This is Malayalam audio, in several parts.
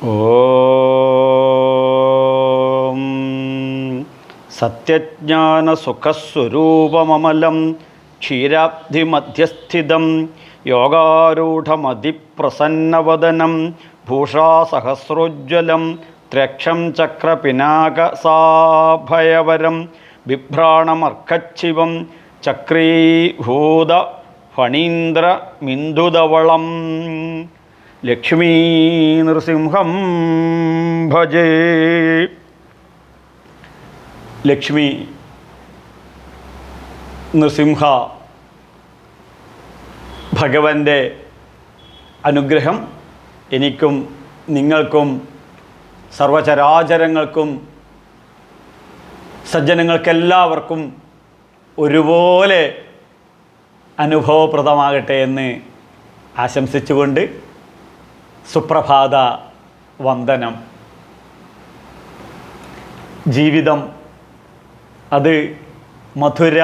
ഓം. സത്യജ്ഞാനസുഖസ്വരൂപമമലം ക്ഷീരാബ്ധിമധ്യസ്ഥിതം യോഗാരൂഢമതിപ്രസന്നവദനം ഭൂഷാസഹസ്രോജ്വലം ത്രക്ഷം ചക്രപിനാകസാഭയവരം ബിഭ്രാണമർക്കച്ചിവം ചക്രീഭൂത ഫണീന്ദ്രമിന്ദുതവളം ലക്ഷ്മീ നൃസിംഹം ഭജേ. ലക്ഷ്മി നൃസിംഹ ഭഗവന്റെ അനുഗ്രഹം എനിക്കും നിങ്ങൾക്കും സർവചരാചരങ്ങൾക്കും സജ്ജനങ്ങൾക്കെല്ലാവർക്കും ഒരുപോലെ അനുഭവപ്രദമാകട്ടെ എന്ന് ആശംസിച്ചുകൊണ്ട് സുപ്രഭാത വന്ദനം. ജീവിതം അത് മധുര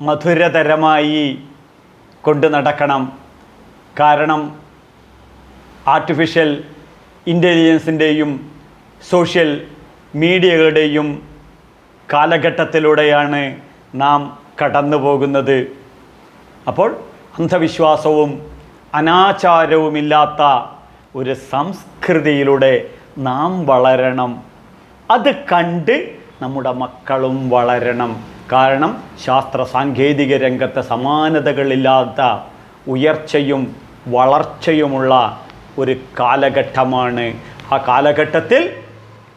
മധുരതരമായി കൊണ്ടു നടക്കണം. കാരണം ആർട്ടിഫിഷ്യൽ ഇന്റലിജൻസിന്റെയും സോഷ്യൽ മീഡിയകളുടെയും കാലഘട്ടത്തിലൂടെയാണ് നാം കടന്നു പോകുന്നത് അപ്പോൾ അന്ധവിശ്വാസവും അനാചാരവുമില്ലാത്ത ഒരു സംസ്കൃതിയിലൂടെ നാം വളരണം. അത് കണ്ട് നമ്മുടെ മക്കളും വളരണം. കാരണം ശാസ്ത്ര സാങ്കേതിക രംഗത്തെ സമാനതകളില്ലാത്ത ഉയർച്ചയും വളർച്ചയുമുള്ള ഒരു കാലഘട്ടമാണ്. ആ കാലഘട്ടത്തിൽ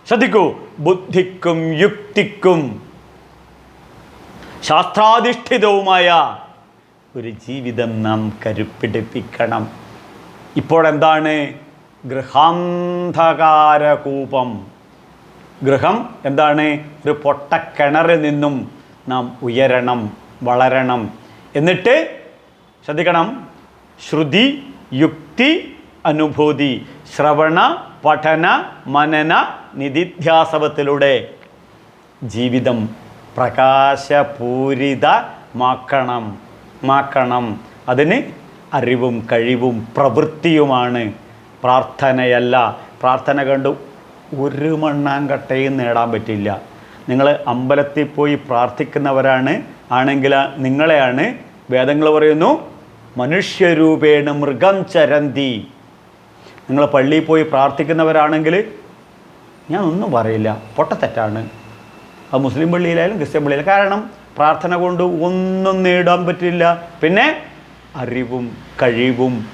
ശ്രദ്ധിക്കൂ ബുദ്ധിക്കും യുക്തിക്കും ശാസ്ത്രാധിഷ്ഠിതവുമായ ഒരു ജീവിതം നാം കരുപ്പിടിപ്പിക്കണം. ഇപ്പോഴെന്താണ്? ഗൃഹാന്ധകാരകൂപം. ഗൃഹം എന്താണ്? ഒരു പൊട്ടക്കിണറിൽ നിന്നും നാം ഉയരണം വളരണം. എന്നിട്ട് ശ്രദ്ധിക്കണം. ശ്രുതി യുക്തി അനുഭൂതി. ശ്രവണ പഠന മനന നിധിധ്യാസവത്തിലൂടെ ജീവിതം പ്രകാശപൂരിതമാക്കണം. മാക്കണം. അതിന് അറിവും കഴിവും പ്രവൃത്തിയുമാണ് പ്രാർത്ഥനയല്ല. പ്രാർത്ഥന കണ്ട് ഒരു മണ്ണാങ്കട്ടയും നേടാൻ പറ്റില്ല നിങ്ങൾ അമ്പലത്തിൽ പോയി പ്രാർത്ഥിക്കുന്നവരാണ്. ആണെങ്കിൽ നിങ്ങളെയാണ്. വേദങ്ങൾ പറയുന്നു മനുഷ്യരൂപേണ മൃഗം ചരന്തി. നിങ്ങൾ പള്ളിയിൽ പോയി പ്രാർത്ഥിക്കുന്നവരാണെങ്കിൽ ഞാൻ ഒന്നും പറയില്ല. പൊട്ടത്തെറ്റാണ് അത് മുസ്ലിം പള്ളിയിലായാലും ക്രിസ്ത്യൻ പള്ളിയിലായാലും. കാരണം പ്രാർത്ഥന കൊണ്ട് ഒന്നും നേടാൻ പറ്റില്ല. പിന്നെ അറിവും കഴിവും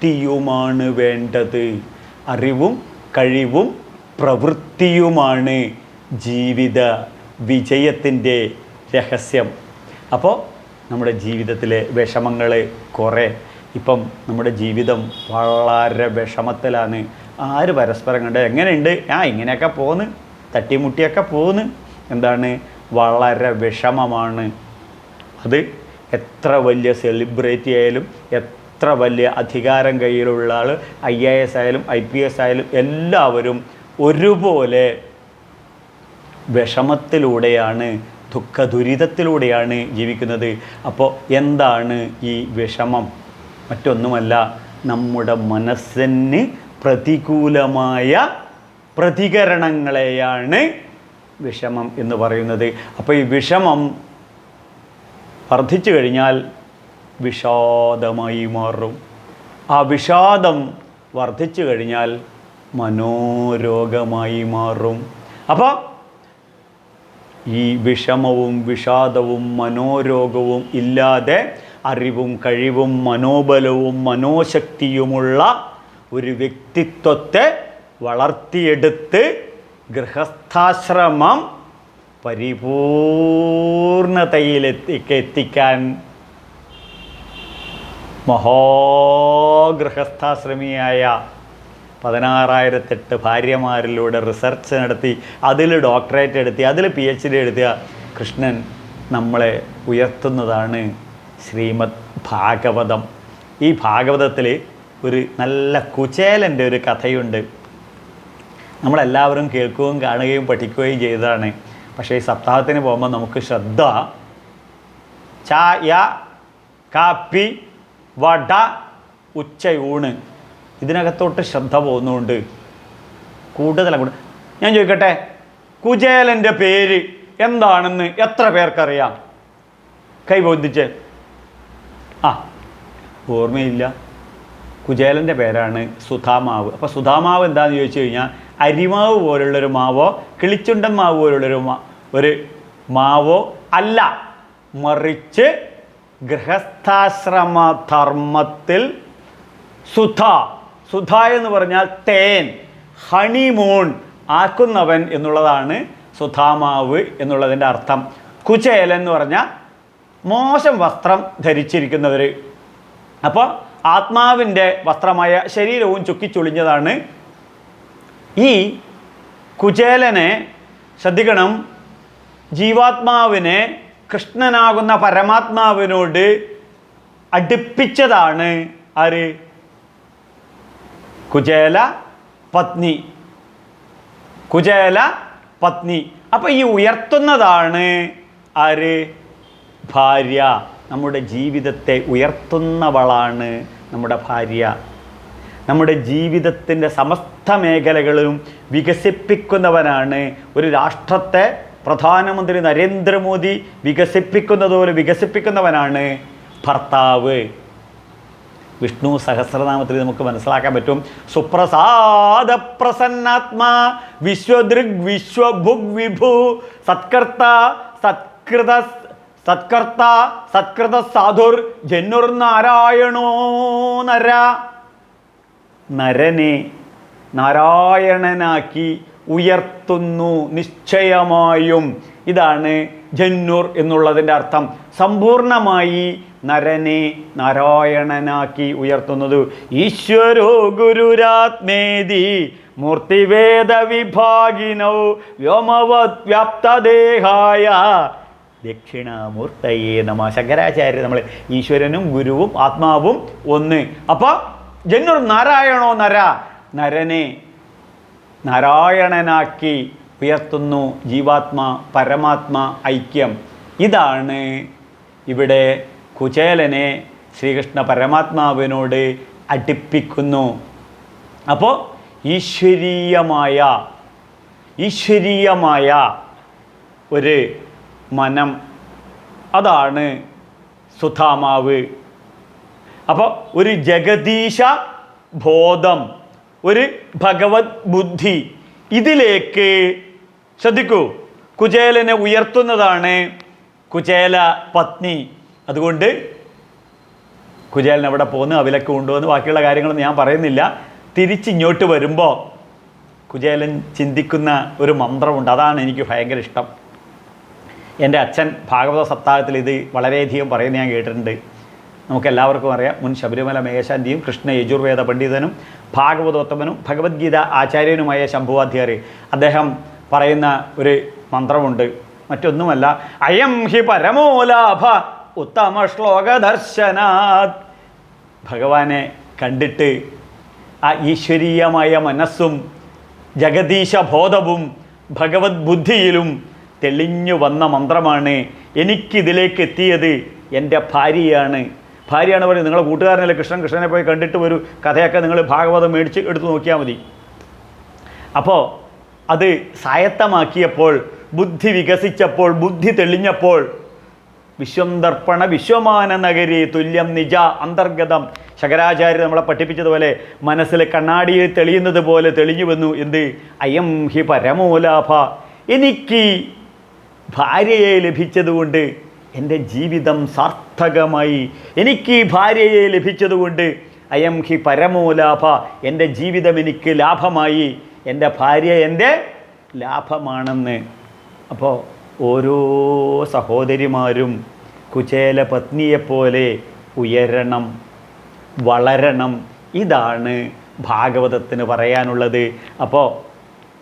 പ്രവൃത്തിയുമാണ് വേണ്ടത്. അറിവും കഴിവും പ്രവൃത്തിയുമാണ് ജീവിത വിജയത്തിന്റെ രഹസ്യം. അപ്പോൾ നമ്മുടെ ജീവിതത്തിലെ വിഷമങ്ങൾ കുറേ. ഇപ്പം നമ്മുടെ ജീവിതം വളരെ വിഷമത്തിലാണ്. ആര് പരസ്പരം കണ്ട് എങ്ങനെയുണ്ട്? ആ ഇങ്ങനെയൊക്കെ പോന്ന്. തട്ടിമുട്ടിയൊക്കെ പോന്ന്. എന്താണ്? വളരെ വിഷമമാണ്. അത് എത്ര വലിയ സെലിബ്രിറ്റി ആയാലും എത്ര വലിയ അധികാരം കയ്യിലുള്ള ആൾ ഐ എ എസ് ആയാലും ഐ പി എസ് ആയാലും എല്ലാവരും ഒരുപോലെ വിഷമത്തിലൂടെയാണ് ദുഃഖ ദുരിതത്തിലൂടെയാണ് ജീവിക്കുന്നത്. അപ്പോൾ എന്താണ് ഈ വിഷമം? മറ്റൊന്നുമല്ല നമ്മുടെ മനസ്സിന് പ്രതികൂലമായ പ്രതികരണങ്ങളെയാണ് വിഷമം എന്ന് പറയുന്നത്. അപ്പോൾ ഈ വിഷമം വർദ്ധിച്ചു കഴിഞ്ഞാൽ വിഷാദമായി മാറും. ആ വിഷാദം വർദ്ധിച്ചു കഴിഞ്ഞാൽ മനോരോഗമായി മാറും. അപ്പോൾ ഈ വിഷമവും വിഷാദവും മനോരോഗവും ഇല്ലാതെ അറിവും കഴിവും മനോബലവും മനോശക്തിയുമുള്ള ഒരു വ്യക്തിത്വത്തെ വളർത്തിയെടുത്ത് ഗൃഹസ്ഥാശ്രമം എത്തിക്കാൻ മഹോഗൃഹസ്ഥാശ്രമിയായ പതിനാറായിരത്തെട്ട് ഭാര്യമാരിലൂടെ റിസർച്ച് നടത്തി അതിൽ ഡോക്ടറേറ്റ് എടുത്തി അതിൽ പി എച്ച് ഡി എടുത്തിയ കൃഷ്ണൻ നമ്മളെ ഉയർത്തുന്നതാണ് ശ്രീമദ് ഭാഗവതം. ഈ ഭാഗവതത്തിൽ ഒരു നല്ല കുചേലന്റെ ഒരു കഥയുണ്ട്. നമ്മളെല്ലാവരും കേൾക്കുകയും കാണുകയും പഠിക്കുകയും ചെയ്തതാണ്. പക്ഷേ ഈ സപ്താഹത്തിന് പോകുമ്പോൾ നമുക്ക് ശ്രദ്ധ ചായ കാപ്പി വട ഉച്ചയൂണ് ഇതിനകത്തോട്ട് ശ്രദ്ധ പോകുന്നുണ്ട് കൂടുതലും ഞാൻ ചോദിക്കട്ടെ കുചേലന്റെ പേര് എന്താണെന്ന് എത്ര പേർക്കറിയാം? കൈ ബോധിച്ച് ആ ഓർമ്മയില്ല. കുചേലന്റെ പേരാണ് സുധാമാവ്. അപ്പോൾ സുധാമാവ് എന്താണെന്ന് ചോദിച്ചു കഴിഞ്ഞാൽ അരിമാവ് പോലുള്ളൊരു മാവോ കിളിച്ചുണ്ടൻ മാവ് പോലുള്ളൊരു ഒരു മാവോ അല്ല. മറിച്ച് ഗൃഹസ്ഥാശ്രമ ധർമ്മത്തിൽ സുധ. സുധ എന്ന് പറഞ്ഞാൽ തേൻ ഹണിമൂൺ ആക്കുന്നവൻ എന്നുള്ളതാണ് സുധാമാവ് എന്നുള്ളതിന്റെ അർത്ഥം. കുചേലൻ എന്ന് പറഞ്ഞാൽ മോശം വസ്ത്രം ധരിച്ചിരിക്കുന്നവർ അപ്പോൾ ആത്മാവിന്റെ വസ്ത്രമായ ശരീരവും ചുക്കിച്ചുളിഞ്ഞതാണ് ഈ കുചേലനെ ശ്രദ്ധിക്കണം ജീവാത്മാവിനെ കൃഷ്ണനാകുന്ന പരമാത്മാവിനോട് അടുപ്പിച്ചതാണ് ആര്? കുചേല പത്നി. കുചേല പത്നി. അപ്പോൾ ഈ ഉയർത്തുന്നതാണ് ആര്? ഭാര്യ. നമ്മുടെ ജീവിതത്തെ ഉയർത്തുന്നവളാണ് നമ്മുടെ ഭാര്യ. നമ്മുടെ ജീവിതത്തിന്റെ സമസ്ത മേഖലകളും വികസിപ്പിക്കുന്നവനാണ് ഒരു രാഷ്ട്രത്തെ പ്രധാനമന്ത്രി നരേന്ദ്രമോദി വികസിപ്പിക്കുന്നതുപോലെ വികസിപ്പിക്കുന്നവനാണ് ഭർത്താവ്. വിഷ്ണു സഹസ്രനാമത്തിൽ നമുക്ക് മനസ്സിലാക്കാൻ പറ്റും. സുപ്രസാദ പ്രസന്നാത്മാ വിശ്വദൃഗ് വിശ്വഭുഗ് വിഭു സത്കർത്ത സത്കൃത സത്കർത്ത സത്കൃത സാധുർ ജന്നുർ നാരായണോ നര. നരനെ നാരായണനാക്കി ഉയർത്തുന്നു നിശ്ചയമായും. ഇതാണ് ജന്നൂർ എന്നുള്ളതിന്റെ അർത്ഥം. സമ്പൂർണമായി നരനെ നാരായണനാക്കി ഉയർത്തുന്നത്. ഈശ്വരോ ഗുരുരാത്മേതി മൂർത്തിവേദ വിഭാഗിനോ വ്യോമവത് വ്യാപ്തദേഹായ ദക്ഷിണാമൂർത്തയെ നമ. ശങ്കരാചാര്യ നമ്മൾ ഈശ്വരനും ഗുരുവും ആത്മാവും ഒന്ന്. അപ്പോൾ ജന്നൂർ നാരായണോ നര? നരനെ നാരായണനാക്കി ഉയർത്തുന്നു ജീവാത്മ പരമാത്മ ഐക്യം. ഇതാണ് ഇവിടെ കുചേലനെ ശ്രീകൃഷ്ണ പരമാത്മാവിനോട് അടുപ്പിക്കുന്നു. അപ്പോൾ ഈശ്വരീയമായ ഈശ്വരീയമായ ഒരു മനം അതാണ് സുധാമാവ്. അപ്പോൾ ഒരു ജഗദീശ ബോധം ഒരു ഭഗവത് ബുദ്ധി. ഇതിലേക്ക് ശ്രദ്ധിക്കൂ. കുചേലനെ ഉയർത്തുന്നതാണ് കുചേല പത്നി. അതുകൊണ്ട് കുചേലൻ അവിടെ പോന്ന് അവിലക്ക് കൊണ്ടുവന്ന് ബാക്കിയുള്ള കാര്യങ്ങളൊന്നും ഞാൻ പറയുന്നില്ല. തിരിച്ചിങ്ങോട്ട് വരുമ്പോൾ കുചേലൻ ചിന്തിക്കുന്ന ഒരു മന്ത്രമുണ്ട്. അതാണ് എനിക്ക് ഭയങ്കര ഇഷ്ടം. എന്റെ അച്ഛൻ ഭാഗവത സപ്താഹത്തിൽ ഇത് വളരെയധികം പറയുന്നത് ഞാൻ കേട്ടിട്ടുണ്ട്. നമുക്ക് എല്ലാവർക്കും അറിയാം. മുൻ ശബരിമല മേശാന്തിയും കൃഷ്ണ യജുർവേദ പണ്ഡിതനും ഭാഗവതോത്തമനും ഭഗവത്ഗീത ആചാര്യനുമായ ശംഭുവാധ്യാരി. അദ്ദേഹം പറയുന്ന ഒരു മന്ത്രമുണ്ട്. മറ്റൊന്നുമല്ല അയം ഹി പരമോലാഭ ഉത്തമ ശ്ലോക ദർശനാത് ഭഗവാനെ കണ്ടിട്ട് ആ ഈശ്വരീയമായ മനസ്സും ജഗദീശ ബോധവും ഭഗവത് ബുദ്ധിയിലും തെളിഞ്ഞു വന്ന മന്ത്രമാണ് എനിക്കിതിലേക്ക് എത്തിയത് എന്റെ ഭാര്യയാണ് ഭാര്യയാണ് പറയുന്നത് നിങ്ങളെ കൂട്ടുകാരനല്ലേ കൃഷ്ണൻ? കൃഷ്ണനെ പോയി കണ്ടിട്ട് ഒരു കഥയൊക്കെ നിങ്ങൾ ഭാഗവതം മേടിച്ച് എടുത്തു നോക്കിയാൽ മതി. അപ്പോൾ അത് സായത്തമാക്കിയപ്പോൾ ബുദ്ധി വികസിച്ചപ്പോൾ ബുദ്ധി തെളിഞ്ഞപ്പോൾ വിശ്വം ദർപ്പണ വിശ്വമാന നഗരി തുല്യം നിജ അന്തർഗതം. ശങ്കരാചാര്യ നമ്മളെ പഠിപ്പിച്ചതുപോലെ മനസ്സിൽ കണ്ണാടിയിൽ തെളിയുന്നത് പോലെ തെളിഞ്ഞു വന്നു. എന്ത്? അയം ഹി പരമോലാഭ. എനിക്ക് ഭാര്യയെ ലഭിച്ചതുകൊണ്ട് എന്റെ ജീവിതം സാർത്ഥകമായി. എനിക്ക് ഭാര്യയെ ലഭിച്ചതുകൊണ്ട് അയം ഹി പരമോലാഭ. എന്റെ ജീവിതം എനിക്ക് ലാഭമായി. എന്റെ ഭാര്യ എന്റെ ലാഭമാണെന്ന്. അപ്പോൾ ഓരോ സഹോദരിമാരും കുചേല പത്നിയെപ്പോലെ ഉയരണം വളരണം. ഇതാണ് ഭാഗവതത്തിന് പറയാനുള്ളത്. അപ്പോൾ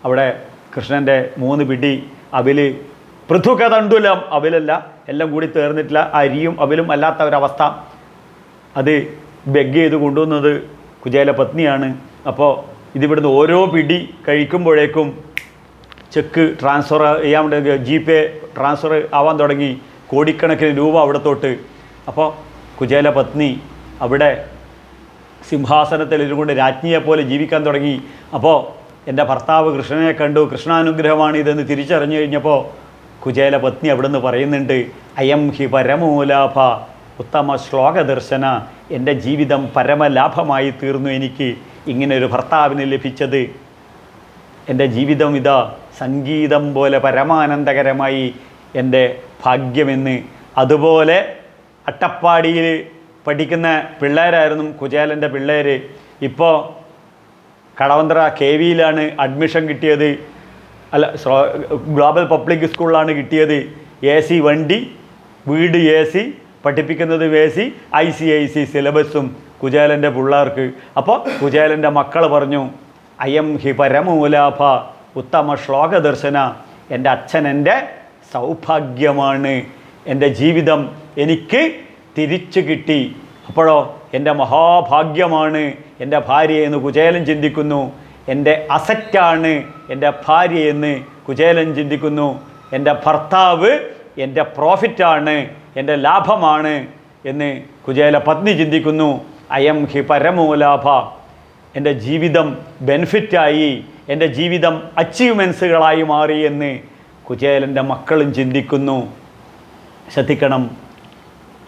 അവിടെ കൃഷ്ണന്റെ മൂന്ന് പിടി അവിൽ പൃഥുകതണ്ടുലം. അവിലല്ല എല്ലാം കൂടി തീർന്നിട്ടില്ല. അരിയും അവലും അല്ലാത്ത ഒരവസ്ഥ അത് ബെഗ് ചെയ്ത് കൊണ്ടുവന്നത് കുജേല പത്നിയാണ്. അപ്പോൾ ഇതിവിടുന്ന് ഓരോ പിടി കഴിക്കുമ്പോഴേക്കും ചെക്ക് ട്രാൻസ്ഫർ ചെയ്യാൻ ജി പേ ട്രാൻസ്ഫർ ആവാൻ തുടങ്ങി. കോടിക്കണക്കിന് രൂപ അവിടത്തോട്ട്. അപ്പോൾ കുജേല പത്നി അവിടെ സിംഹാസനത്തിൽ ഇരുകൊണ്ട് രാജ്ഞിയെപ്പോലെ ജീവിക്കാൻ തുടങ്ങി. അപ്പോൾ എന്റെ ഭർത്താവ് കൃഷ്ണനെ കണ്ടു. കൃഷ്ണാനുഗ്രഹമാണ് ഇതെന്ന് തിരിച്ചറിഞ്ഞു കഴിഞ്ഞപ്പോൾ കുചേല പത്നി അവിടുന്ന് പറയുന്നുണ്ട് അയം ഹി പരമോലാഭ ഉത്തമ ശ്ലോകദർശന എന്റെ ജീവിതം പരമലാഭമായി തീർന്നു എനിക്ക് ഇങ്ങനെ ഒരു ഭർത്താവിന് ലഭിച്ചത്. എന്റെ ജീവിതം ഇതാ സംഗീതം പോലെ പരമാനന്ദകരമായി എന്റെ ഭാഗ്യമെന്ന്. അതുപോലെ അട്ടപ്പാടിയിൽ പഠിക്കുന്ന പിള്ളേരായിരുന്നു കുചേലന്റെ പിള്ളേർ ഇപ്പോൾ കടവന്ത്ര കെ വിയിലാണ് അഡ്മിഷൻ കിട്ടിയത്. അല്ല ഗ്ലോബൽ പബ്ലിക് സ്കൂളിലാണ് കിട്ടിയത് എ സി വണ്ടി വീട് എ സി പഠിപ്പിക്കുന്നത് A C I C I C സിലബസും കുചേലന്റെ പിള്ളേർക്ക്. അപ്പോൾ കുചേലന്റെ മക്കൾ പറഞ്ഞു അയം ഹി പരമൂലാഭ ഉത്തമ ശ്ലോക ദർശന എന്റെ അച്ഛൻ എന്റെ സൗഭാഗ്യമാണ്. എന്റെ ജീവിതം എനിക്ക് തിരിച്ചു കിട്ടി. അപ്പോഴോ എന്റെ മഹാഭാഗ്യമാണ് എന്റെ ഭാര്യയെന്ന് കുചേലൻ ചിന്തിക്കുന്നു. എന്റെ അസറ്റാണ് എന്റെ ഭാര്യയെന്ന് കുചേലൻ ചിന്തിക്കുന്നു. എന്റെ ഭർത്താവ് എന്റെ പ്രോഫിറ്റാണ് എന്റെ ലാഭമാണ് എന്ന് കുചേല പത്നി ചിന്തിക്കുന്നു. അയം ഹി പരമോലാഭ. എന്റെ ജീവിതം ബെനിഫിറ്റായി എന്റെ ജീവിതം അച്ചീവ്മെൻസുകളായി മാറി എന്ന് കുചേലന്റെ മക്കളും ചിന്തിക്കുന്നു. ശ്രദ്ധിക്കണം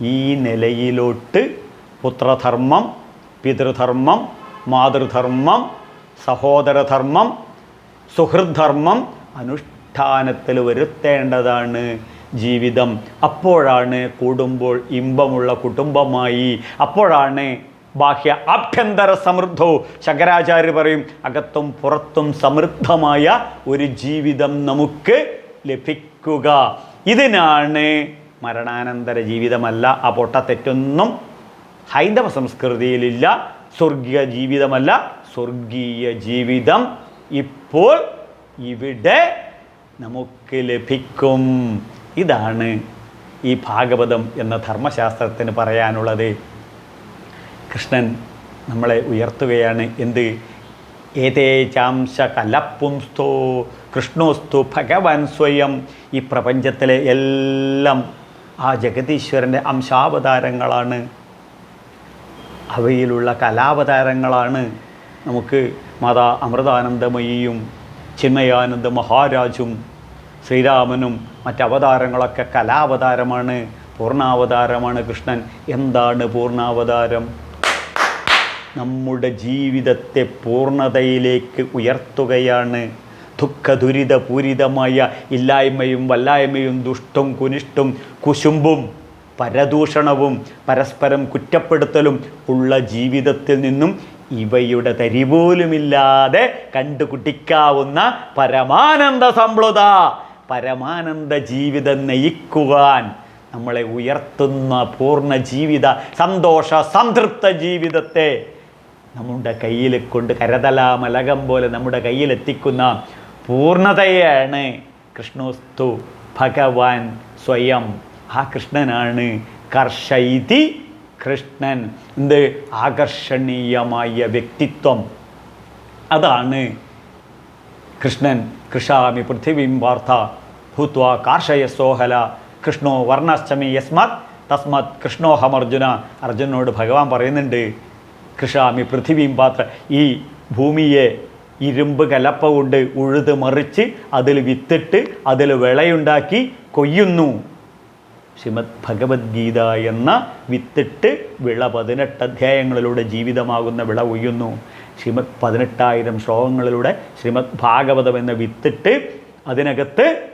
ഈ നിലയിലോട്ട് പുത്രധർമ്മം പിതൃധർമ്മം മാതൃധർമ്മം സഹോദരധർമ്മം സുഹൃദ്ധർമ്മം അനുഷ്ഠാനത്തിൽ വരുത്തേണ്ടതാണ് ജീവിതം. അപ്പോഴാണ് കൂടുമ്പോൾ ഇമ്പമുള്ള കുടുംബമായി. അപ്പോഴാണ് ബാഹ്യ ആഭ്യന്തര സമൃദ്ധവും ശങ്കരാചാര്യ പറയും അകത്തും പുറത്തും സമൃദ്ധമായ ഒരു ജീവിതം നമുക്ക് ലഭിക്കുക. ഇതിനാണ് മരണാനന്തര ജീവിതമല്ല ആ പൊട്ടത്തെറ്റൊന്നും ഹൈന്ദവ സംസ്കൃതിയിലില്ല സ്വർഗീയ ജീവിതമല്ല സ്വർഗീയ ജീവിതം ഇപ്പോൾ ഇവിടെ നമുക്ക് ലഭിക്കും. ഇതാണ് ഈ ഭാഗവതം എന്ന ധർമ്മശാസ്ത്രത്തിന് പറയാനുള്ളത്. കൃഷ്ണൻ നമ്മളെ ഉയർത്തുകയാണ് എന്ത്? ഏതേ ചാംശ കലപ്പുംസ്തോ കൃഷ്ണോസ്തു ഭഗവാൻ സ്വയം. ഈ പ്രപഞ്ചത്തിലെ എല്ലാം ആ ജഗതീശ്വരന്റെ അംശാവതാരങ്ങളാണ്. അവയിലുള്ള കലാവതാരങ്ങളാണ്. നമുക്ക് മാതാ അമൃതാനന്ദമയിയും ചിന്മയാനന്ദ മഹാരാജും ശ്രീരാമനും മറ്റവതാരങ്ങളൊക്കെ കലാവതാരമാണ് പൂർണാവതാരമാണ് കൃഷ്ണൻ. എന്താണ് പൂർണാവതാരം നമ്മുടെ ജീവിതത്തെ പൂർണതയിലേക്ക് ഉയർത്തുകയാണ്. ദുഃഖ ദുരിതപൂരിതമായ ഇല്ലായ്മയും വല്ലായ്മയും ദുഷ്ടും കുനിഷ്ടും കുശുമ്പും പരദൂഷണവും പരസ്പരം കുറ്റപ്പെടുത്തലും ഉള്ള ജീവിതത്തിൽ നിന്നും ഇവയുടെ തരിപോലുമില്ലാതെ കണ്ടുകുട്ടിക്കാവുന്ന പരമാനന്ദ സംപ്ലുത പരമാനന്ദ ജീവിതം നയിക്കുവാൻ നമ്മളെ ഉയർത്തുന്ന പൂർണ ജീവിത സന്തോഷ സംതൃപ്ത ജീവിതത്തെ നമ്മുടെ കയ്യിൽ കൊണ്ട് കരതലാമലകം പോലെ നമ്മുടെ കയ്യിലെത്തിക്കുന്ന പൂർണതയാണ് കൃഷ്ണോസ്തു ഭഗവാൻ സ്വയം. ആ കൃഷ്ണനാണ് കർഷൈതി കൃഷ്ണൻ എന്ത് ആകർഷണീയമായ വ്യക്തിത്വം. അതാണ് കൃഷ്ണൻ കൃഷാമി പൃഥിവീം വാർത്ത. ഭൂത്വ കാർഷയ സോഹല. കൃഷ്ണോ വർണാശ്ചമി യസ്മത്. തസ്മത് കൃഷ്ണോഹം കൃഷ്ണോഹമർജുന. അർജുനോട് ഭഗവാൻ പറയുന്നുണ്ട് കൃഷാമി പൃഥിവീം പാത്ര ഈ ഭൂമിയെ ഇരുമ്പ് കലപ്പ കൊണ്ട് ഉഴുത് മറിച്ച് അതിൽ വിത്തിട്ട് അതിൽ വിളയുണ്ടാക്കി കൊയ്യുന്നു. ശ്രീമദ് ഭഗവത്ഗീത എന്ന വിത്തിട്ട് വിള പതിനെട്ട് അധ്യായങ്ങളിലൂടെ ജീവിതമാകുന്ന വിള ഒയ്യുന്നു ശ്രീമദ് പതിനെട്ടായിരം ശ്ലോകങ്ങളിലൂടെ ശ്രീമദ് ഭാഗവതം എന്ന വിത്തിട്ട് അതിനകത്ത്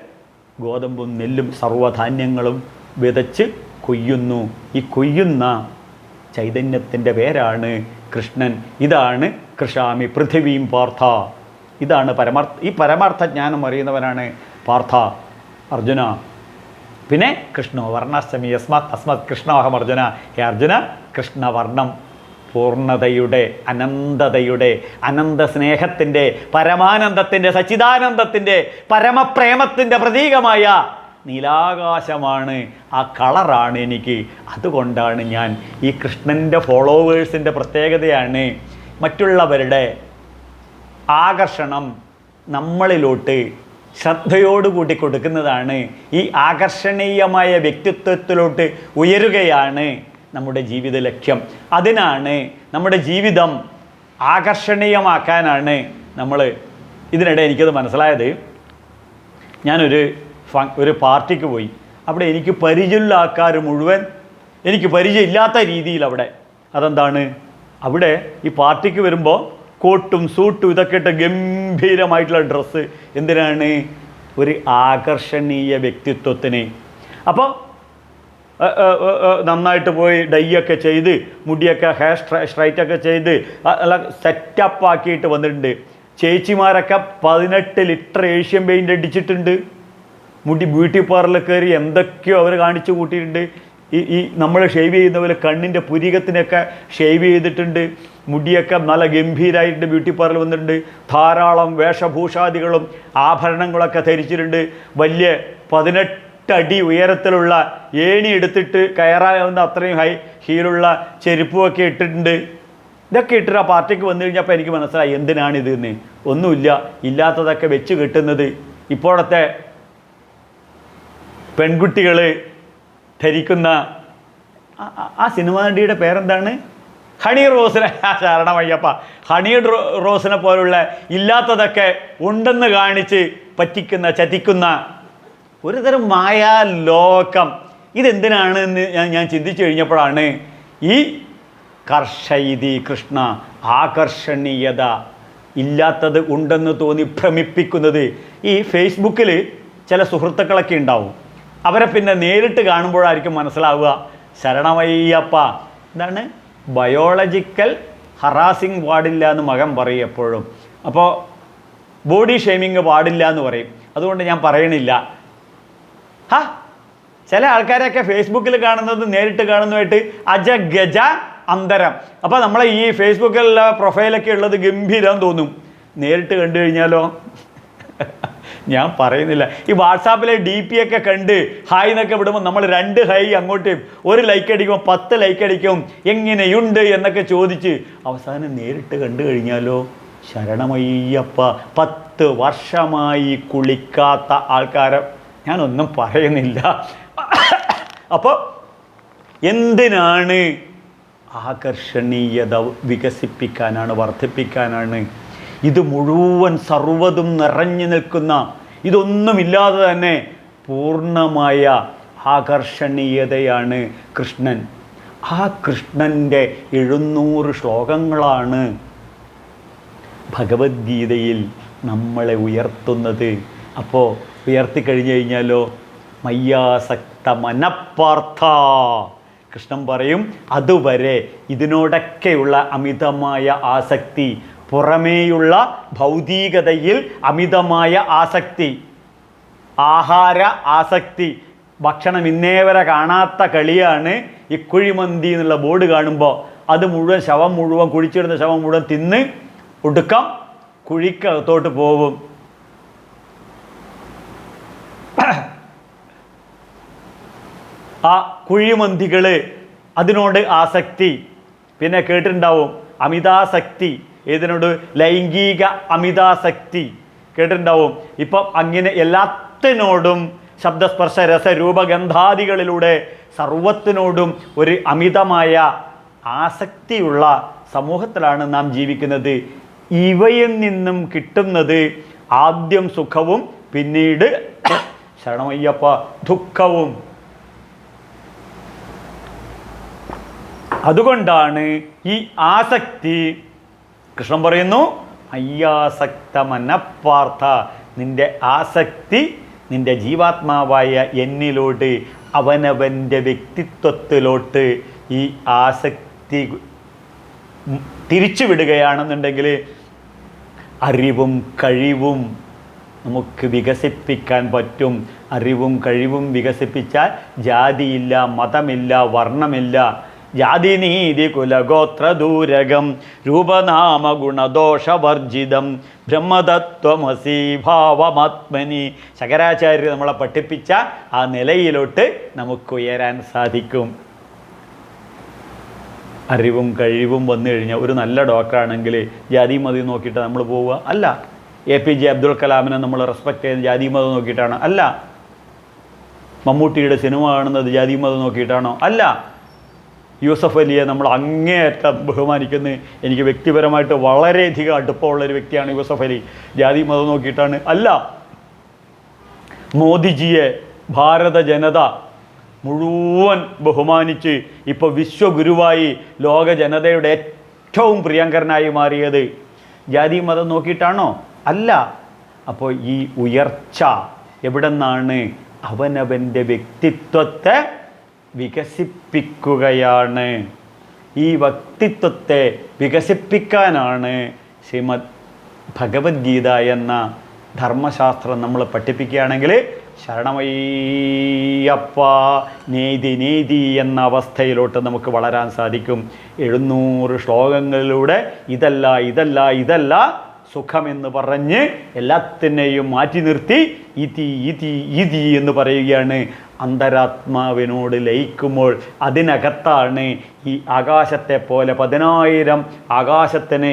ഗോതമ്പും നെല്ലും സർവധാന്യങ്ങളും വിതച്ച് കൊയ്യുന്നു. ഈ കൊയ്യുന്ന ചൈതന്യത്തിന്റെ പേരാണ് കൃഷ്ണൻ. ഇതാണ് കൃഷാമി പൃഥിവീം പാർത്ഥ. ഇതാണ് പരമാർത്ഥ ഈ പരമാർത്ഥ ജ്ഞാനം അറിയുന്നവനാണ് പാർത്ഥ. അർജുന പിന്നെ കൃഷ്ണോ വർണാഷ്ടമി യസ്മാത് അസ്മത് കൃഷ്ണോഹം അർജുന ഹേ അർജുന കൃഷ്ണവർണം പൂർണതയുടെ അനന്തതയുടെ അനന്ത സ്നേഹത്തിന്റെ പരമാനന്ദത്തിന്റെ സച്ചിദാനന്ദത്തിന്റെ പരമപ്രേമത്തിന്റെ പ്രതീകമായ നീലാകാശമാണ്. ആ കളറാണ് എനിക്ക്. അതുകൊണ്ടാണ് ഞാൻ ഈ കൃഷ്ണന്റെ ഫോളോവേഴ്സിന്റെ പ്രത്യേകതയാണ്. മറ്റുള്ളവരുടെ ആകർഷണം നമ്മളിലോട്ട് ശ്രദ്ധയോടുകൂടി കൊടുക്കുന്നതാണ് ഈ ആകർഷണീയമായ വ്യക്തിത്വത്തിലോട്ട് ഉയരുകയാണ് നമ്മുടെ ജീവിത ലക്ഷ്യം. അതിനാണ് നമ്മുടെ ജീവിതം ആകർഷണീയമാക്കാനാണ് നമ്മൾ ഇതിനിടെ എനിക്കത് മനസ്സിലായത്. ഞാനൊരു ഫ ഒരു പാർട്ടിക്ക് പോയി. അവിടെ എനിക്ക് പരിചയമുള്ള ആൾക്കാർ മുഴുവൻ എനിക്ക് പരിചയമില്ലാത്ത രീതിയിൽ അവിടെ അതെന്താണ്? അവിടെ ഈ പാർട്ടിക്ക് വരുമ്പോൾ കോട്ടും സൂട്ടും ഇതൊക്കെ ഇട്ട് ഗംഭീരമായിട്ടുള്ള ഡ്രസ്സ്. എന്തിനാണ്? ഒരു ആകർഷണീയ വ്യക്തിത്വത്തിന്. അപ്പോൾ നന്നായിട്ട് പോയി ഡൈ ഒക്കെ ചെയ്ത് മുടിയൊക്കെ ഹെയർ സ്ട്രൈ സ്ട്രൈറ്റ് ഒക്കെ ചെയ്ത് നല്ല സെറ്റപ്പ് ആക്കിയിട്ട് വന്നിട്ടുണ്ട്. ചേച്ചിമാരൊക്കെ പതിനെട്ട് ലിറ്റർ ഏഷ്യൻ പെയിന്റ് അടിച്ചിട്ടുണ്ട്. മുടി ബ്യൂട്ടി പാർലറിൽ കയറി എന്തൊക്കെയോ അവർ കാണിച്ചു കൂട്ടിയിട്ടുണ്ട്. ഈ ഈ നമ്മൾ ഷേവ് ചെയ്യുന്ന പോലെ കണ്ണിന്റെ പുരികത്തിനൊക്കെ ഷേവ് ചെയ്തിട്ടുണ്ട്. മുടിയൊക്കെ നല്ല ഗംഭീരായിട്ട് ബ്യൂട്ടി പാർലർ വന്നിട്ടുണ്ട്. ധാരാളം വേഷഭൂഷാദികളും ആഭരണങ്ങളൊക്കെ ധരിച്ചിട്ടുണ്ട്. വലിയ പതിനെട്ടടി ഉയരത്തിലുള്ള ഏണി എടുത്തിട്ട് കയറാവുന്ന അത്രയും ഹൈ ഹീലുള്ള ചെരുപ്പുമൊക്കെ ഇട്ടിട്ടുണ്ട്. ഇതൊക്കെ ഇട്ടിട്ട് ആ പാർട്ടിക്ക് വന്നു കഴിഞ്ഞപ്പോൾ എനിക്ക് മനസ്സിലായി എന്തിനാണിത് എന്ന്. ഒന്നുമില്ല ഇല്ലാത്തതൊക്കെ വെച്ച് കിട്ടുന്നത്. ഇപ്പോഴത്തെ പെൺകുട്ടികൾ ധരിക്കുന്ന ആ- സിനിമാ നടിയുടെ പേരെന്താണ്? ഹണി റോസിനെ ശരണമയ്യപ്പ. ഹണി റോസിനെ പോലുള്ള ഇല്ലാത്തതൊക്കെ ഉണ്ടെന്ന് കാണിച്ച് പറ്റിക്കുന്ന ചതിക്കുന്ന ഒരുതരം മായാ ലോകം ഇതെന്തിനാണ് എന്ന് ഞാൻ ഞാൻ ചിന്തിച്ചു കഴിഞ്ഞപ്പോഴാണ് ഈ കർഷയിതി കൃഷ്ണ ആകർഷണീയത ഇല്ലാത്തത് ഉണ്ടെന്ന് തോന്നി ഭ്രമിപ്പിക്കുന്നത്. ഈ ഫേസ്ബുക്കിൽ ചില സുഹൃത്തുക്കളൊക്കെ ഉണ്ടാവും. അവരെ പിന്നെ നേരിട്ട് കാണുമ്പോഴായിരിക്കും മനസ്സിലാവുക. ശരണമയ്യപ്പ എന്താണ്? ബയോളജിക്കൽ ഹറാസിങ് പാടില്ല എന്ന് മകൻ പറയും എപ്പോഴും. അപ്പോൾ ബോഡി ഷെയ്മിങ് പാടില്ല എന്ന് പറയും. അതുകൊണ്ട് ഞാൻ പറയണില്ല. ഹാ? ചില ആൾക്കാരൊക്കെ ഫേസ്ബുക്കിൽ കാണുന്നത് നേരിട്ട് കാണുന്നതായിട്ട് അജ ഗജ അന്തരം. അപ്പോൾ നമ്മളെ ഈ ഫേസ്ബുക്കിലുള്ള പ്രൊഫൈലൊക്കെ ഉള്ളത് ഗംഭീരം തോന്നും. നേരിട്ട് കണ്ടു കഴിഞ്ഞാലോ? ഞാൻ പറയുന്നില്ല. ഈ വാട്സാപ്പിലെ ഡി പി ഒക്കെ കണ്ട് ഹായ് എന്നൊക്കെ വിടുമ്പോൾ നമ്മൾ രണ്ട് ഹൈ അങ്ങോട്ട് ഒരു ലൈക്ക് അടിക്കും പത്ത് ലൈക്ക് അടിക്കും. എങ്ങനെയുണ്ട് എന്നൊക്കെ ചോദിച്ച് അവസാനം നേരിട്ട് കണ്ടു കഴിഞ്ഞാലോ? ശരണമയ്യപ്പ പത്ത് വർഷമായി കുളിക്കാത്ത ആൾക്കാരെ. ഞാനൊന്നും പറയുന്നില്ല. അപ്പോൾ എന്തിനാണ് ആകർഷണീയത വികസിപ്പിക്കാനാണ് വർദ്ധിപ്പിക്കാനാണ് ഇത് മുഴുവൻ സർവതും നിറഞ്ഞു നിൽക്കുന്ന ഇതൊന്നുമില്ലാതെ തന്നെ പൂർണമായ ആകർഷണീയതയാണ് കൃഷ്ണൻ. ആ കൃഷ്ണന്റെ എഴുന്നൂറ് ശ്ലോകങ്ങളാണ് ഭഗവത്ഗീതയിൽ നമ്മളെ ഉയർത്തുന്നത്. അപ്പോൾ ഉയർത്തി ഉയർത്തിക്കഴിഞ്ഞു കഴിഞ്ഞാലോ? മയ്യാസക്ത മനപ്പാർത്ഥ കൃഷ്ണൻ പറയും അതുവരെ ഇതിനോടൊക്കെയുള്ള അമിതമായ ആസക്തി പുറമേയുള്ള ഭൗതികതയിൽ അമിതമായ ആസക്തി. ആഹാര ആസക്തി. ഭക്ഷണം ഇന്നേ വരെ കാണാത്ത കളിയാണ് ഈ കുഴിമന്തി എന്നുള്ള ബോർഡ് കാണുമ്പോൾ അത് മുഴുവൻ ശവം മുഴുവൻ കുഴിച്ചിടുന്ന ശവം മുഴുവൻ തിന്ന് ഒടുക്കം കുഴിക്കകത്തോട്ട് പോകും. ആ കുഴിമന്തികൾ അതിനോട് ആസക്തി. പിന്നെ കേട്ടിട്ടുണ്ടാവും അമിതാസക്തി. ഏതിനോട്? ലൈംഗിക അമിതാസക്തി. കേട്ടിട്ടുണ്ടാവും? ഇപ്പം അങ്ങനെ എല്ലാത്തിനോടും ശബ്ദസ്പർശ രസ രൂപഗന്ധാദികളിലൂടെ സർവത്തിനോടും ഒരു അമിതമായ ആസക്തിയുള്ള സമൂഹത്തിലാണ് നാം ജീവിക്കുന്നത്. ഇവയിൽ നിന്നും കിട്ടുന്നത് ആദ്യം സുഖവും പിന്നീട് ശരണമയ്യപ്പ ദുഃഖവും. അതുകൊണ്ടാണ് ഈ ആസക്തി കൃഷ്ണൻ പറയുന്നു അയ്യാസക്ത പാർത്ഥ നിന്റെ ആസക്തി നിന്റെ ജീവാത്മാവായ എന്നിലോട്ട് അവനവന്റെ വ്യക്തിത്വത്തിലോട്ട് ഈ ആസക്തി തിരിച്ചുവിടുകയാണെന്നുണ്ടെങ്കിൽ തിരിച്ചു വിടുകയാണെന്നുണ്ടെങ്കിൽ അറിവും കഴിവും നമുക്ക് വികസിപ്പിക്കാൻ പറ്റും. അറിവും കഴിവും വികസിപ്പിച്ചാൽ ജാതിയില്ല മതമില്ല വർണമില്ല ജാതി നീതി കുലഗോത്രദൂരകം രൂപനാമ ഗുണദോഷവർജിതം ബ്രഹ്മതത്വമസി ഭാവമാത്മനി. ശങ്കരാചാര്യർ നമ്മളെ പഠിപ്പിച്ച ആ നിലയിലോട്ട് നമുക്ക് ഉയരാൻ സാധിക്കും. അറിവും കഴിവും വന്നു കഴിഞ്ഞാൽ ഒരു നല്ല ഡോക്ടറാണെങ്കിൽ ജാതി മതി നോക്കിയിട്ട് നമ്മൾ പോവുക? അല്ല. എ പി ജെ അബ്ദുൽ കലാമിനെ നമ്മൾ റെസ്പെക്ട് ചെയ്യുന്നത് ജാതി മതം നോക്കിയിട്ടാണ്? അല്ല. മമ്മൂട്ടിയുടെ സിനിമ കാണുന്നത് ജാതി മതം നോക്കിയിട്ടാണോ? അല്ല. യൂസഫ് അലിയെ നമ്മൾ അങ്ങേയറ്റം ബഹുമാനിക്കുന്നു എനിക്ക് വ്യക്തിപരമായിട്ട് വളരെയധികം അടുപ്പമുള്ള ഒരു വ്യക്തിയാണ് യൂസഫ് അലി. ജാതി മതം നോക്കിയിട്ടാണ്. അല്ല മോദിജിയെ ഭാരത ജനത മുഴുവൻ ബഹുമാനിച്ച് ഇപ്പോൾ വിശ്വഗുരുവായി ലോക ജനതയുടെ ഏറ്റവും പ്രിയങ്കരനായി മാറിയത് ജാതി മതം നോക്കിയിട്ടാണോ? അല്ല. അപ്പോൾ ഈ ഉയർച്ച എവിടെ നിന്നാണ് അവനവന്റെ വ്യക്തിത്വത്തെ വികസിപ്പിക്കുകയാണ്. ഈ വ്യക്തിത്വത്തെ വികസിപ്പിക്കാനാണ് ശ്രീമദ് ഭഗവത്ഗീത എന്ന ധർമ്മശാസ്ത്രം നമ്മൾ പഠിപ്പിക്കുകയാണെങ്കിൽ ശരണമയ്യപ്പ നീതി നീതി എന്ന അവസ്ഥയിലോട്ട് നമുക്ക് വളരാൻ സാധിക്കും. എഴുന്നൂറ് ശ്ലോകങ്ങളിലൂടെ ഇതല്ല ഇതല്ല ഇതല്ല സുഖമെന്ന് പറഞ്ഞ് എല്ലാത്തിനെയും മാറ്റി നിർത്തി ഇതി ഇതി ഇതി എന്ന് പറയുകയാണ്. അന്തരാത്മാവിനോട് ലയിക്കുമ്പോൾ അതിനകത്താണ് ഈ ആകാശത്തെ പോലെ പതിനായിരം ആകാശത്തിന്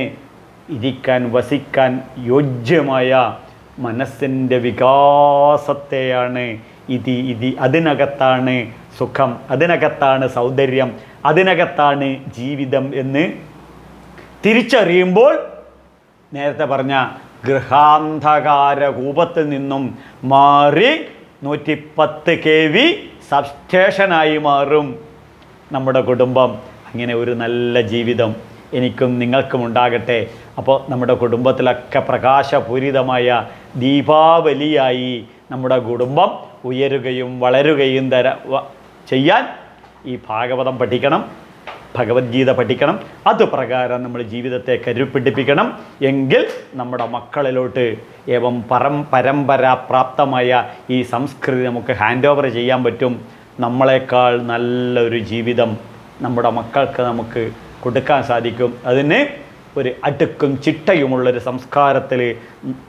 ഇരിക്കാൻ വസിക്കാൻ യോജ്യമായ മനസ്സിന്റെ വികാസത്തെയാണ് ഇതി ഇതി. അതിനകത്താണ് സുഖം അതിനകത്താണ് സൗന്ദര്യം അതിനകത്താണ് ജീവിതം എന്ന് തിരിച്ചറിയുമ്പോൾ നേരത്തെ പറഞ്ഞ ഗൃഹാന്ധകാര കൂപത്തിൽ നിന്നും മാറി നൂറ്റിപ്പത്ത് കെ വി സബ്സ്റ്റേഷനായി മാറും. നമ്മുടെ കുടുംബം അങ്ങനെ ഒരു നല്ല ജീവിതം എനിക്കും നിങ്ങൾക്കും ഉണ്ടാകട്ടെ. അപ്പോൾ നമ്മുടെ കുടുംബത്തിലൊക്കെ പ്രകാശപൂരിതമായ ദീപാവലിയായി നമ്മുടെ കുടുംബം ഉയരുകയും വളരുകയും തര ചെയ്യാൻ ഈ ഭാഗവതം പഠിക്കണം. ഭഗവത്ഗീത പഠിക്കണം. അതുപ്രകാരം നമ്മൾ ജീവിതത്തെ കരുപ്പിടിപ്പിക്കണം എങ്കിൽ നമ്മുടെ മക്കളിലോട്ട് ഏവം പരം പരമ്പരാപ്രാപ്തമായ ഈ സംസ്കൃതി നമുക്ക് ഹാൻഡ് ഓവർ ചെയ്യാൻ പറ്റും. നമ്മളെക്കാൾ നല്ലൊരു ജീവിതം നമ്മുടെ മക്കൾക്ക് നമുക്ക് കൊടുക്കാൻ സാധിക്കും. അതിന് ഒരു അടുക്കും ചിട്ടയുമുള്ളൊരു സംസ്കാരത്തിൽ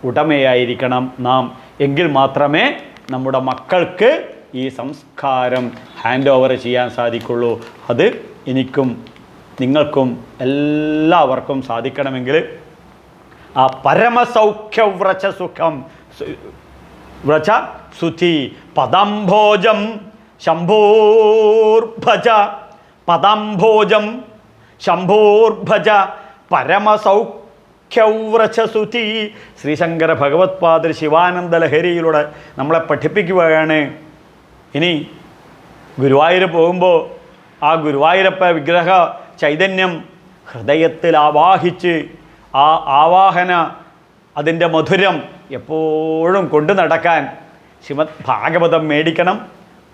ഉടമയായിരിക്കണം നാം. എങ്കിൽ മാത്രമേ നമ്മുടെ മക്കൾക്ക് ഈ സംസ്കാരം ഹാൻഡ് ഓവർ ചെയ്യാൻ സാധിക്കുള്ളൂ. അത് എനിക്കും നിങ്ങൾക്കും എല്ലാവർക്കും സാധിക്കണമെങ്കിൽ ആ പരമസൗഖ്യവ്രച്ച സുഖം വ്രച സുധി പദംഭോജം ശംഭൂർഭജ പദംഭോജം ശംഭൂർഭജ പരമസൗഖ്യവ്രച്ച സുധി ശ്രീശങ്കര ഭഗവത്പാദർ ശിവാനന്ദ ലഹരിയിലൂടെ നമ്മളെ പഠിപ്പിക്കുകയാണ്. ഇനി ഗുരുവായൂർ പോകുമ്പോൾ ആ ഗുരുവായൂരപ്പ വിഗ്രഹ ചൈതന്യം ഹൃദയത്തിൽ ആവാഹിച്ച് ആ ആവാഹന അതിന്റെ മധുരം എപ്പോഴും കൊണ്ടു നടക്കാൻ ശ്രീമദ് ഭാഗവതം മേടിക്കണം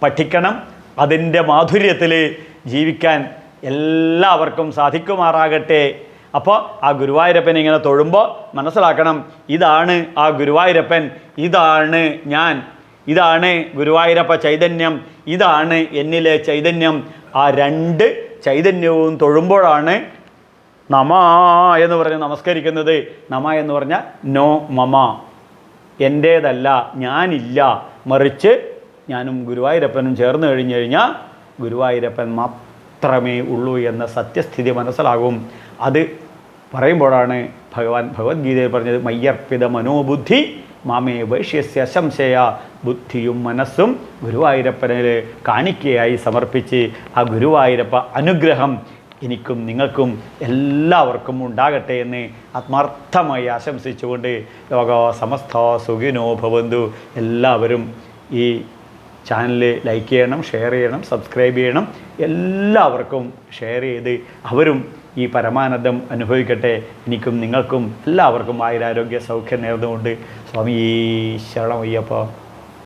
പഠിക്കണം അതിന്റെ മാധുര്യത്തിൽ ജീവിക്കാൻ എല്ലാവർക്കും സാധിക്കുമാറാകട്ടെ. അപ്പോൾ ആ ഗുരുവായൂരപ്പൻ ഇങ്ങനെ തൊഴുമ്പോൾ മനസ്സിലാക്കണം ഇതാണ് ആ ഗുരുവായൂരപ്പൻ ഇതാണ് ഞാൻ ഇതാണ് ഗുരുവായൂരപ്പ ചൈതന്യം ഇതാണ് എന്നിലെ ചൈതന്യം. ആ രണ്ട് ചൈതന്യവും തൊഴുമ്പോഴാണ് നമ എന്ന് പറഞ്ഞ് നമസ്കരിക്കുന്നത്. നമ എന്ന് പറഞ്ഞാൽ നോ മമ. എന്റേതല്ല ഞാനില്ല. മറിച്ച് ഞാനും ഗുരുവായൂരപ്പനും ചേർന്ന് കഴിഞ്ഞു കഴിഞ്ഞാൽ ഗുരുവായൂരപ്പൻ മാത്രമേ ഉള്ളൂ എന്ന സത്യസ്ഥിതി മനസ്സിലാകും. അത് പറയുമ്പോഴാണ് ഭഗവാൻ ഭഗവത്ഗീതയിൽ പറഞ്ഞത് മയ്യർപ്പിത മനോബുദ്ധി മാമേ വൈഷ്യസ്യ ശംശയ ബുദ്ധിയും മനസ്സും ഗുരുവായൂരപ്പനിൽ കാണിക്കയായി സമർപ്പിച്ച് ആ ഗുരുവായൂരപ്പ അനുഗ്രഹം എനിക്കും നിങ്ങൾക്കും എല്ലാവർക്കും ഉണ്ടാകട്ടെ എന്ന് ആത്മാർത്ഥമായി ആശംസിച്ചുകൊണ്ട് ലോക സമസ്ത സുഖിനോ ഭവന്തു. എല്ലാവരും ഈ ചാനൽ ലൈക്ക് ചെയ്യണം ഷെയർ ചെയ്യണം സബ്സ്ക്രൈബ് ചെയ്യണം. എല്ലാവർക്കും ഷെയർ ചെയ്ത് അവരും ഈ പരമാനന്ദം അനുഭവിക്കട്ടെ. എനിക്കും നിങ്ങൾക്കും എല്ലാവർക്കും ആയുരാരോഗ്യ സൗഖ്യം നേർന്നുകൊണ്ട് സ്വാമി ശരണമയ്യപ്പ.